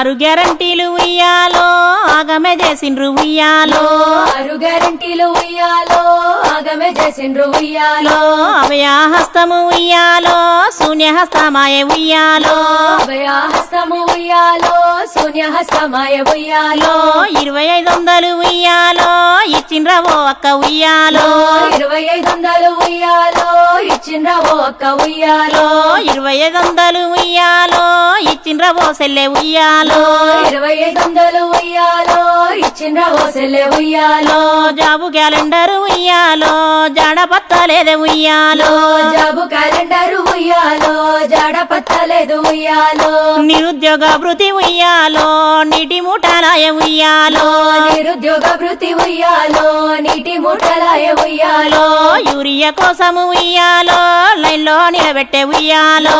ఆరు గ్యారంటీలు ఉయ్యాలో ఆగమే చేసిండ్రు ఉయ్యాలో. ఆరు గ్యారంటీలు ఉయ్యాలో ఆగమే చేసిండ్రు ఉయ్యాలో. అభయహస్తము ఉయ్యాలో శూన్యహస్తమాయ ఉయ్యాలో. అభయహస్తము ఉయ్యాలో శూన్యహస్తమాయ ఉయ్యాలో. ఇరవై ఐదు వందలు ఉయ్యాలో ఇచ్చిండ్రవో అక్క ఉయ్యాలో? ఇరవై ఐదు వందలు ఉయ్యాలో ఇచ్చిండ్రా ఓ అక్క ఉయ్యాలో. ఇరవై ఐదు వందలు ఉయ్యాలో ఇచ్చిండ్రవో సెల్లె ఉయ్యాలో. ఇరవై ఇచ్చిండ్రా ఓ సెల్లె ఉయ్యాలో జాబు క్యాలెండర్ ఉయ్యాలో జాడ పత్తలేదే ఉయ్యాలో. జాబు క్యాలెండర్ ఉయ్యాలో జాడ పత్తలేదు ఉయ్యాలో. నిరుద్యోగ భృతి ఉయ్యాలో. నీటి మూటలాయ ఉయ్యాలో. నిరుద్యోగ వృత్తి ఉయ్యాలో. నీటి మూటలాయ ఉయ్యాలో. యూరియా కోసము ఉయ్యాలో. లైన్లో నిలబెట్టే ఉయ్యాలో.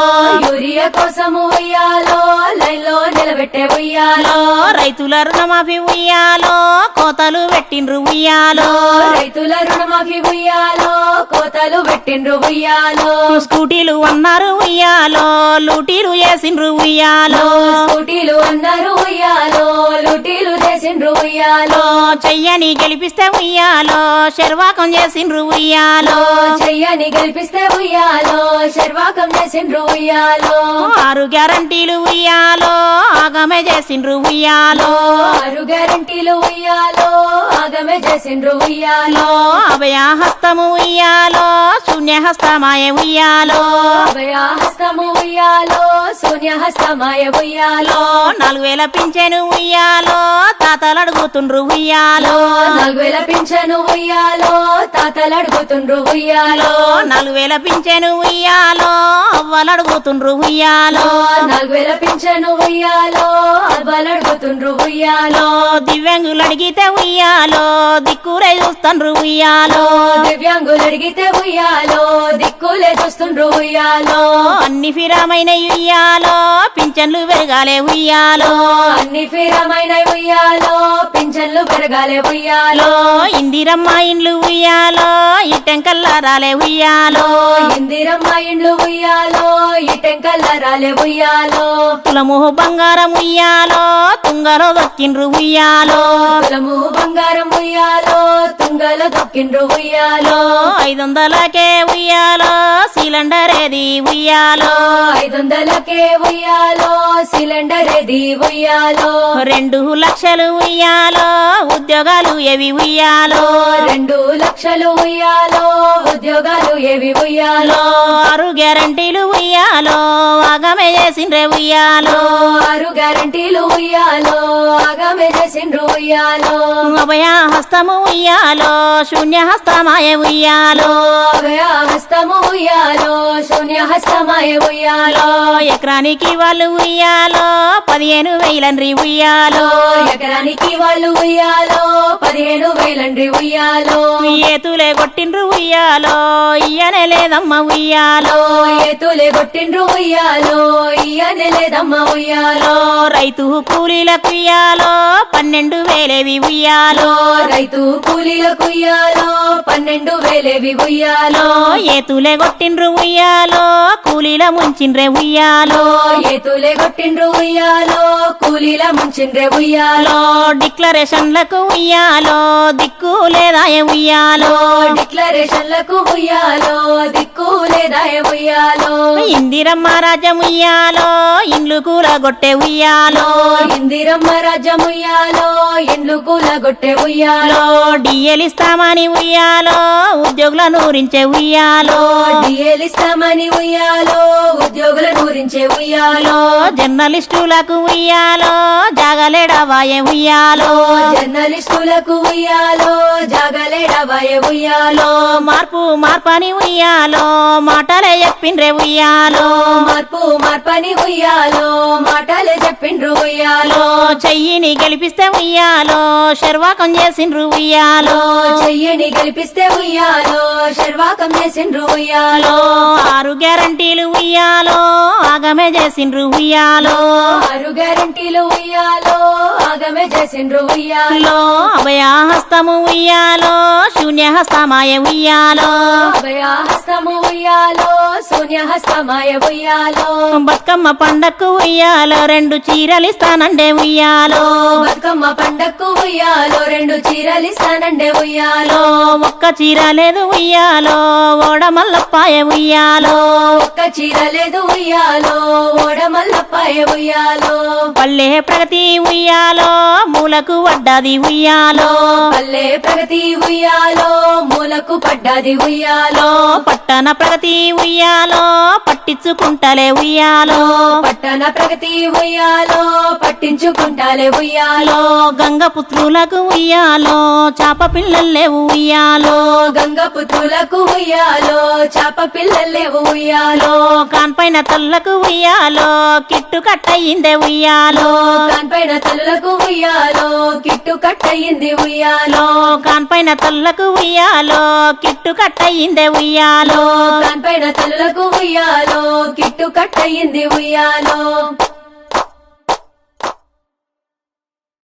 యూరియా కోసము ఉయ్యాలో. లైన్లో నిలబెట్టే ఉయ్యాలో. రైతుల రుణమాఫీ ఉయ్యాలో. కోతలు పెట్టిండ్రు ఉయ్యాలో. రైతుల రుణమాఫీ ఉయ్యాలో కోతలు పెట్టిండ్రు ఉయ్యాలో. స్కూటీలు అన్నారు ఉయ్యాలో లూటీలు వేసిండ్రు ఉయ్యాలో. స్కూటీలు అన్నారు ఉయ్యాలో లూటీలు చేసిండ్రు ఉయ్యాలో. చెయ్యని గెలిపిస్తే ఉయ్యాలో. శర్వాకం చేసిండ్రు ఉయ్యాలో. చెయ్యని గెలిపిస్తే ఉయ్యాలో. శర్వాకం చేసిండ్రు ఉయ్యాలో. ఆరు గ్యారంటీలు ఉయ్యాలో. ఆగమే చేసిండ్రు ఉయ్యాలో. ఆరు గ్యారంటీలు ఉయ్యాలో. ఆగమే చేసిండ్రు ఉయ్యాలో. అభయహస్తము ఉయ్యాలో. శూన్యహస్తమాయ ఉయ్యాలో. అభయహస్తము ఉయ్యాలో. శూన్యహస్తమాయ ఉయ్యాలో. నాలుగు వేల పింఛను ఉయ్యాలో. తాతలు అడుగుతుండ్రు ఉయ్యాలో నాలుగు వేల పింఛను ఉయ్యాలో తాతలు అడుగుతుండ్రు ఉయ్యాలో నాలుగు వేల పింఛను ఉయ్యాలో అవ్వలు అడుగుతుండ్రు ఉయ్యాలో నాలుగు వేల పింఛను ఉయ్యాలో అవ్వలు అడుగుతుండ్రు ఉయ్యాలో దివ్యాంగులు అడిగితే ఉయ్యాలో దిక్కురే చూస్తుండ్రు ఉయ్యాలో దివ్యాంగులు అడిగితే ఉయ్యాలో దిక్కులే చూస్తుండ్రు ఉయ్యాలో అన్ని ఫిరామైన ఉయ్యాలో పింఛన్లు పెరగాలే ఉయ్యాలో అన్ని ఫీరమైన ఉయ్యాలో పింఛన్లు పెరగాలే ఉయ్యాలో. ఇందిరమ్మ ఇండ్లు ఉయ్యాలో ఇట్టెంకల్లా రాలే ఉయ్యాలో. ఇందిరమ్మ ఇండ్లు ఉయ్యాలో ఇటెంకల్ల రాలే ఉయ్యాలో. తులము బంగారం ఉయ్యాలో తుంగలో దొక్కిండ్రు ఉయ్యాలో. కులము బంగారం ఉయ్యాలో తుంగల దొక్కిండ్రు ఉయ్యాలో. ఐదు వందలకే ఉయ్యాలో సిలిండర్ ఏది ఉయ్యాలో. ఐదు వందలకే ఉయ్యాలో సిలిండర్ ఏది ఉయ్యాలో. రెండు లక్షలు ఉయ్యాలో ఉద్యోగాలు ఏవి ఉయ్యాలో? రెండు లక్షలు ఉయ్యాలో ఉద్యోగాలు ఏవి ఉయ్యాలో? ఆరు గ్యారంటీలు ఉయ్యాలో ఆగమే చేసిండ్రే ఉయ్యాలో. ఆరు గ్యారంటీలు ఉయ్యాలో ఆగమే చేసిండ్రు ఉయ్యాలో. అభయ హస్తము ఉయ్యాలో శూన్య హస్తమాయ ఉయ్యాలో. అభయ హస్తము ఉయ్యాలో శూన్య హస్తమాయ ఉయ్యాలో. ఎకరానికి వాళ్ళు ఉయ్యాలో పదిహేను వేలండ్రి ఉయ్యాలో. ఎకరానికి వాళ్ళు ఉయ్యాలో పదిహేను వేలండ్రి ఉయ్యాలో. ఏతులే కొట్టిండ్రు ఉయ్యాలో ఇయ్యనే లేదమ్మ ఉయ్యాలో. ఎతులే కొట్టిండ్రు ఉయ్యాలో ఇయ్యనే లేదమ్మ ఉయ్యాలో. రైతు కూలీలకు ఉయ్యాలో పన్నెండు వేలేవి ఉయ్యాలో. రైతు కూలీలకు ఉయ్యాలో పన్నెండు వేలేవి ఉయ్యాలో. ఏతులే కొట్టిండ్రు ఉయ్యాలో కూలీల ముంచిండ్రే ఉయ్యాలో. ఎతులే కొట్టిండ్రు ఉయ్యాలో కూలీల ముంచిండ్రే ఉయ్యాలో. డిక్లరేషన్లకు ఉయ్యాలో దిక్కు లేదా ఉయ్యాలో. డిక్లరేషన్లకు ఉయ్యాలో దిక్కు లేదా ఉయ్యాలో. ఇందిరమ్మ రాజ్యం ఉయ్యాలో ఇండ్లు కూలగొట్టే ఉయ్యాలో. ఇందిరమ్మ రాజ్యం ఉయ్యాలో ఇండ్లు కూలగొట్టే ఉయ్యాలో. డిఎల్ ఇస్తామని ఉయ్యాలో ఉద్యోగుల నూరించే ఉయ్యాలో. డిఎల్ ఇస్తామని ఉయ్యాలో ఉద్యోగుల గురించే ఉయ్యాలో. జర్నలిస్టులకు ఉయ్యాలో జాగలేడవాయ ఉయ్యాలో. జర్నలిస్టులకు ఉయ్యాలో జాగలేడవాయ ఉయ్యాలో మార్పు మార్పని ఉయ్యాలో మాటలే చెప్పిండ్రే ఉయ్యాలో. మార్పు మార్పని ఉయ్యాలో మాటలే చెప్పిండ్రు ఉయ్యాలో. చెయ్యిని గెలిపిస్తే ఉయ్యాలో శర్వాకం చేసిండ్రు ఉయ్యాలో. చెయ్యిని గెలిపిస్తే ఉయ్యాలో శర్వాకం చేసిండ్రు ఉయ్యాలో. ఆరు గ్యారంటీలు ఉయ్యాలో ఆగమే చేసిండ్రు ఉయ్యాలో. ఆరు గ్యారంటీలు ఉయ్యాలో యాగమే చేసిండ్రు ఉయ్యాలో. అభయహస్తము ఉయ్యాలో శూన్యహస్తమాయ ఉయ్యాలో. అభయహస్తము ఉయ్యాలో. ఉయ్యాలో. బతుకమ్మ పండక్కు ఉయ్యాలో రెండు చీరలిస్తానండే ఉయ్యాలో. బతుకమ్మ పండక్కు ఉయ్యాలో రెండు చీరలిస్తానండే ఉయ్యాలో. ఒక్క చీర లేదు ఉయ్యాలో ఓడమల్లపాయ ఉయ్యాలో. ఒక్క చీర లేదు ఉయ్యాలో ఓడమల్లపాయ ఉయ్యాలో. పల్లె ప్రగతి ఉయ్యాలో మూలకు వడ్డాది ఉయ్యాలో. పల్లె ప్రగతి ఉయ్యాలో మూలకు పడ్డది ఉయ్యాలో. పట్టణ ప్రగతి ఉయ్యాలో పట్టించుకుంటలే ఉయ్యాలో. పట్టణ ప్రగతి ఉయ్యాలో పట్టించుకుంటాలే ఉయ్యాలో. గంగపుత్రులకు ఉయ్యాలో చాప పిల్లలే ఉయ్యాలో. గంగపుత్రులకు ఉయ్యాలో చాప పిల్లలేవు ఉయ్యాలో. కాన్పైన తల్లకు ఉయ్యాలో కిట్టు కట్టయిందే ఉయ్యాలో. దానిపైన తల్లులకు ఉయ్యాలో కిట్టు కట్టయింది ఉయ్యాలో. కాన్పైన తల్లకు ఉయ్యాలో కిట్టు కట్టయిందే ఉయ్యాలో. దానిపైన తల్లులకు ఉయ్యాలో కిట్టు కట్టయింది ఉయ్యాలో.